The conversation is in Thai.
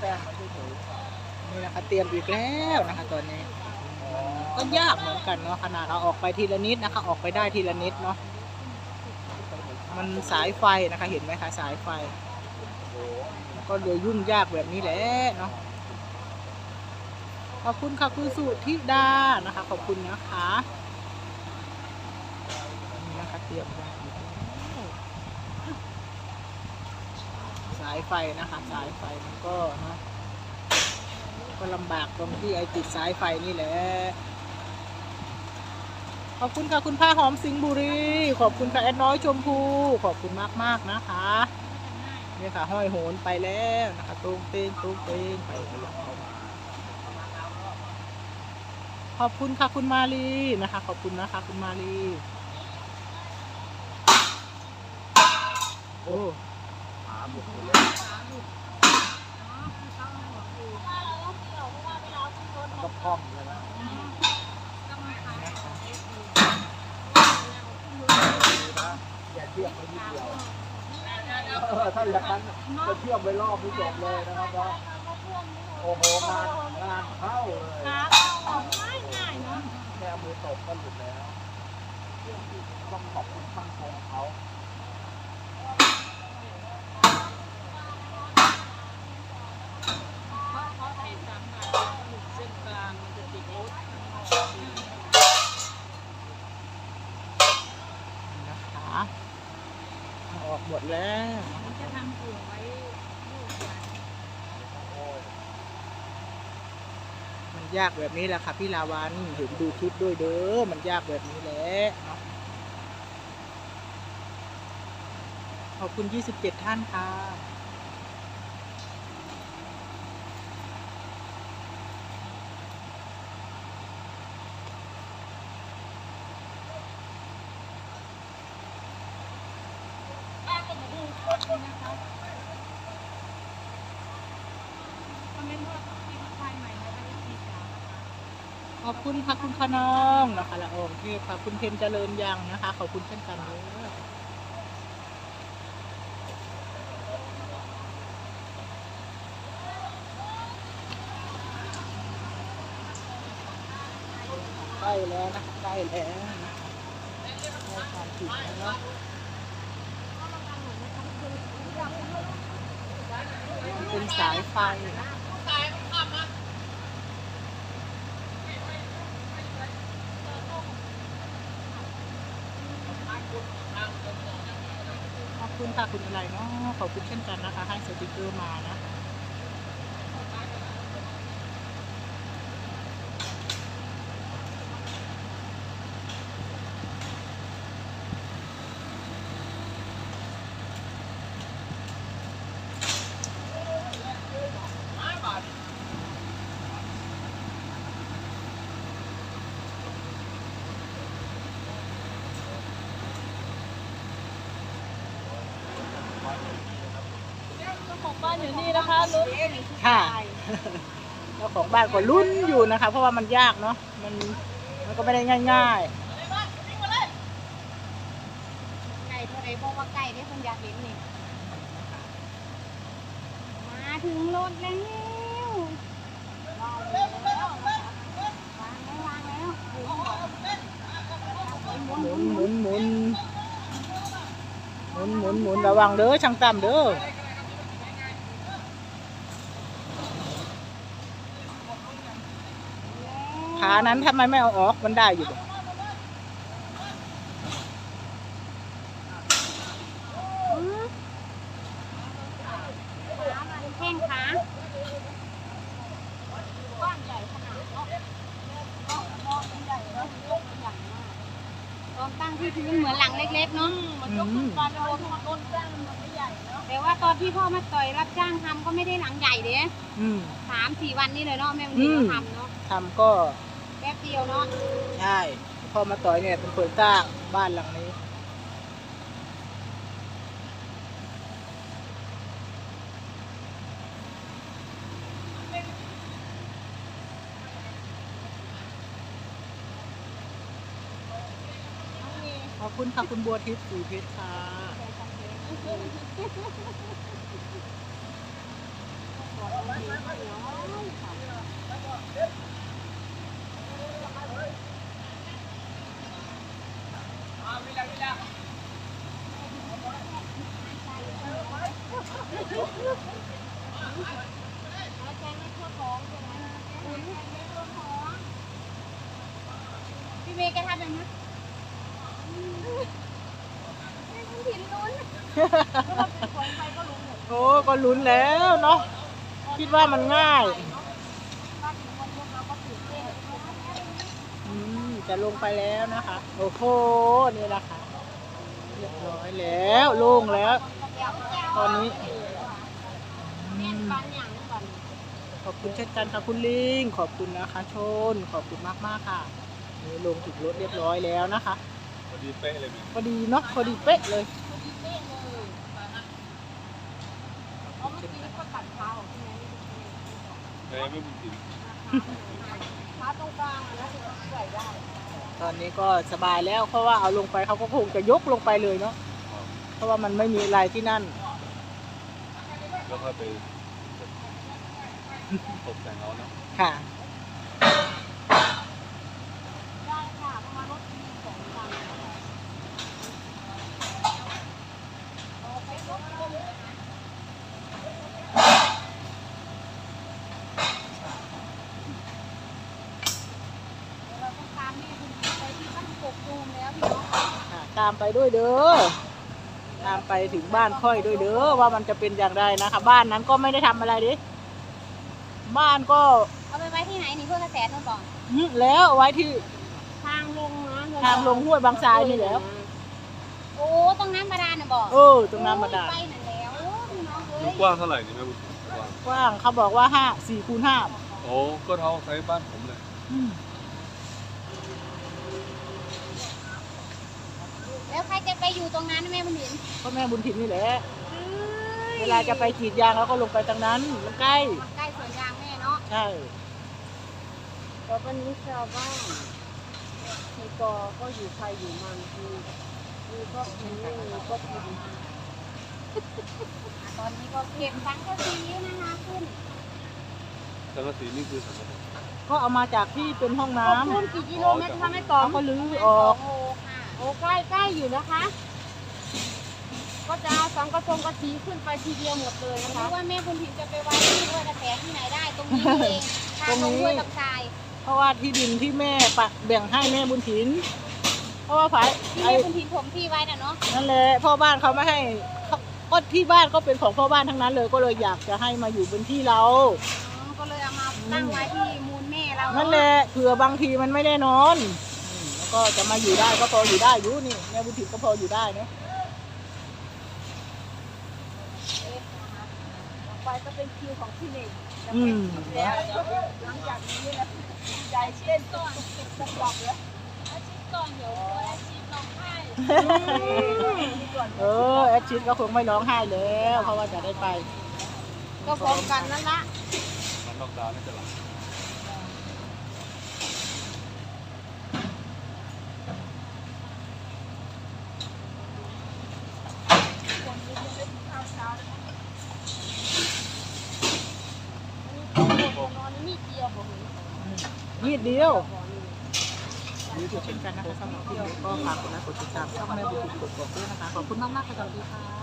แป้งมันเฉยนี่นะคะเตรียมอีกแล้วนะคะตอนนี้ ก็ยากเหมือนกันเนาะขนาดเราออกไปทีละนิดนะคะ ออกไปได้ทีละนิดเนาะมันสายไฟนะคะเห็นไหมคะสายไฟ ก็เลยยุ่งยากแบบนี้แหละเนาะขอบคุณค่ะคุณสุธิดานะคะ ขอบคุณนะคะนี่นะคะเตรียมไว้ายไฟนะคะสายไฟมันก็นะก็ลำบากตรงที่ไอติดสายไฟนี่แหละขอบคุณค่ะคุณผ้าหอมสิงห์บุรีขอบคุณค่ะแอดน้อยชมพูขอบคุณมากๆนะคะเนี่ยค่ะห้อยโหนไปแล้วนะคะตุ้งเต้งตุ้งเต้งไปแล้วขอบคุณค่ะคุณมาลีนะคะ ขอบคุณนะคะคุณมาลีโอ้าบุกหมดเลยมันก็คล่อมใช่ไหมคะดีนะอย่าเทียบไปนิดเดียวถ้าอย่างนั้นจะเทียบไปรอบที่จบเลยนะครับว่าโอ้โหงานงานเข้าเลยง่ายเนาะแค่มือตกก็หลุดแล้วต้องขอบคุณช่างทงเขา เขาใส่สามบาทหลุดเส้นกลางมันจะติดรถ นะคะเออกหมดแล้วมันจะทำเผื่อไว้ลูกหลานมันยากแบบนี้แหละค่ะพี่ลาวันเห็นดูคลิปด้วยเด้อมันยากแบบนี้แหละเนาะขอบคุณ 27 ท่านค่ะ คอมเมนต์ว่าที่มาไทยใหม่นะคะที่สีขาวนะคะ ข อบคุณค่ะคุณขนองนะคะละอองเทพค่ะคุณเพนเจริญยังนะคะ ขอบคุณเช่นกันเลยใกล้แล้วนะคะใกล้แล้วนะใกล้ความผิดแล้วเนาะเป็นสายไฟ คุณค่ะคุณอะไรเนาะขอบคุณเช่นกันนะคะ ให้สติกเกอร์มานะ องบ้านอยู่นี่นะคะรถค่ะเจ้าของบ้านก็ลุ้นอยู่นะคะ เพราะว่ามันยากเนาะมันมันก็ไม่ได้ง่ายไก่เท่าไรบอกว่าไก่ได้คนอยากเห็นนี่มาถึงรถแล้ววางแล้ววางแล้ววางแล้วๆหมุนหมุนหมุนหมุนหมุนหมุนระวังเด้อช่างต่ำเด้อ ขานั้นทำไมไม่เอาออกมันได้อยู่บ่อื้อขามาแข้งขากว้างใหญ่ขนาดเนาะเนาะเนาะมันใหญ่เนาะยกมันใหญ่มากตอนตั้งที่พื้นเหมือนหลังเล็กๆเนาะมันยกขึ้นมาแล้วรถจ้างมันไม่ใหญ่เนาะแต่ว่าตอนที่พ่อมาต่อยรับจ้างทำก็ไม่ได้หลังใหญ่เด้อืมสามสี่วันนี่เลยเนาะแม่วันนี้อืมเราทำเนาะทำก็ แป๊บเดียวเนาะใช่พอมาต่อยเนี่ยเป็นคนสร้างบ้านหลังนี้ขอบคุณค่ะคุณบัวทิพย์สีเพชรค่ะเแล้วแกงไม่ทั่วท้องใช่ไหมอุ้นไม่ทั่วท้องพี่ เมย์แกทำแบบนี้ไม่ต้องถิ่นลุ้นก็เราเป็นของไปก็รู้หมดโอ้ก็ลุ้นแล้วเนาะคิดว่ามันง่ายว่าถึงวันพวกเราก็ตื่นเต้นอืมจะลงไปแล้วนะคะ โอ้โหนี่แหละค่ะเรียบร้อยแล้วโล่งแล้ว ตอนนี้ขอบคุณเช่นกันค่ะคุณลิง ขอบคุณนะคะชน ขอบคุณมากมากๆค่ะ ลงถึงรถเรียบร้อยแล้วนะคะพอดีเป๊ะเลยมั้ยพอดีเนาะพอดีเป๊ะเลยเพราะเมื่อกี้ก็ตัดเท้าใช่ไหมแม่ไม่บุญถิ่นเท้าตรงกลางอะนะถึงจะใส่ได้ตอนนี้ก็สบายแล้วเพราะว่าเอาลงไปเขาก็คงจะยกลงไปเลยเนาะเพราะว่ามันไม่มีอะไรที่นั่นแล้วค่อยไปตกแต่งเอาเนาะค่ะ ได้ค่ะเพราะว่ารถมีสองคันเอาไปรถลงเดี๋ยวเราต้องตามแม่คุณไปที่บ้านกกตูมแล้วพี่น้อง ค่ะ ตามไปด้วยเด้อตามไปถึงบ้านค่อยด้วยเด้อว่ามันจะเป็นอย่างไรนะคะ บ้านนั้นก็ไม่ได้ทำอะไรดิบ้านก็เอาไปไว้ที่ไหนนี่เพื่อกระแสนู่นบอกหึแล้วเอาไว้ที่ทางลงนะทางลงห้วยบางทรายนี่แหล้ว โอ้ตรงน้ำบาดาลน่ะบอกเออ ตรงนั้นมาดาลไปนั่นแล้วโอ้พี่น้องเอ้มันยกว้างเท่าไหร่นี่แม่บุญถิ่นกว้างกว้างเขาบอกว่าห้าสี่คูณห้าโอ้ก็เท่าไซส์บ้านผมเลยอืม แล้วใครจะไปอยู่ตรงนั้นแม่บุญถินก็แม่บุญถิ่นนี่แหละ เวลาจะไปกรีดยางเราก็ลงไปตรงนั้นมันใกล้มันใกล้สวนยางแม่เนาะใช่แต่วันนี้ชาวบ้านมีกอก็อยู่ใครอยู่มันมีมีก็กินไม่มีก็กินตอนนี้ก็เก็บสังกะสีนะคะขึ้นสังกะสีนี่คือสังกะสีก็เอามาจากที่เป็นห้องน้ำคุณกี่กิโลเมตรคะแม่กอเขามก็ลื้อสออองก โลค่ะโอ้ใกล้ใกล้อยู่นะคะ ก็จะเอาสังกะทงกะสีขึ้นไปทีเดียวหมดเลยนะรู้คะว่าแม่บุญถินจะไปไว้ที่ห้วยกระแสที่ไหนได้ตรงนี้เองทางลงห้วยลำทรายเพราะว่าที่ดินที่แม่ปะแบ่งให้แม่บุญถิน เพราะว่าฝ่ายที่ไอ้แม่บุญถินถมที่ไว้น่ะเนาะนั่นแหละพ่อบ้านเขาไม่ให้เขาก็ที่บ้านก็เป็นของพ่อบ้านทั้งนั้นเลยก็เลยอยากจะให้มาอยู่บนที่เรา อ๋อก็เลยเอามาตั้งไว้ที่มูลแม่เรานั่นั่นแหละเผื่อบางทีมันไม่แน่นอนอืมแล้ว ก็จะมาอยู่ได้ก็พออยู่ได้อยู่นี่แม่บุญถินก็พออยู่ได้เนอะต่อไปก็เป็นคิวของพี่เน่งอืมแล้วหลังจากนี้นะใจเต้นก่อนจะกลับแล้วอาชีพก่อนเดี๋ยวอาชีพน้องไห้เออแอดชิดก็คงไม่ร้องไห้แล้วเพราะว่าจะได้ไป ก็พร้อมกันนั่นละมันนอกดาวน์น่าจะหลับ นอนนี่เดียวผม นิดเดียวนี่คือเช่นกันนะคะสำหรับที่ก็ฝากกดไลค์กดติดตามช่องแม่บุญถินกดบอกด้วยนะคะ ขอบคุณมากๆค่ะสวัสดีค่ะ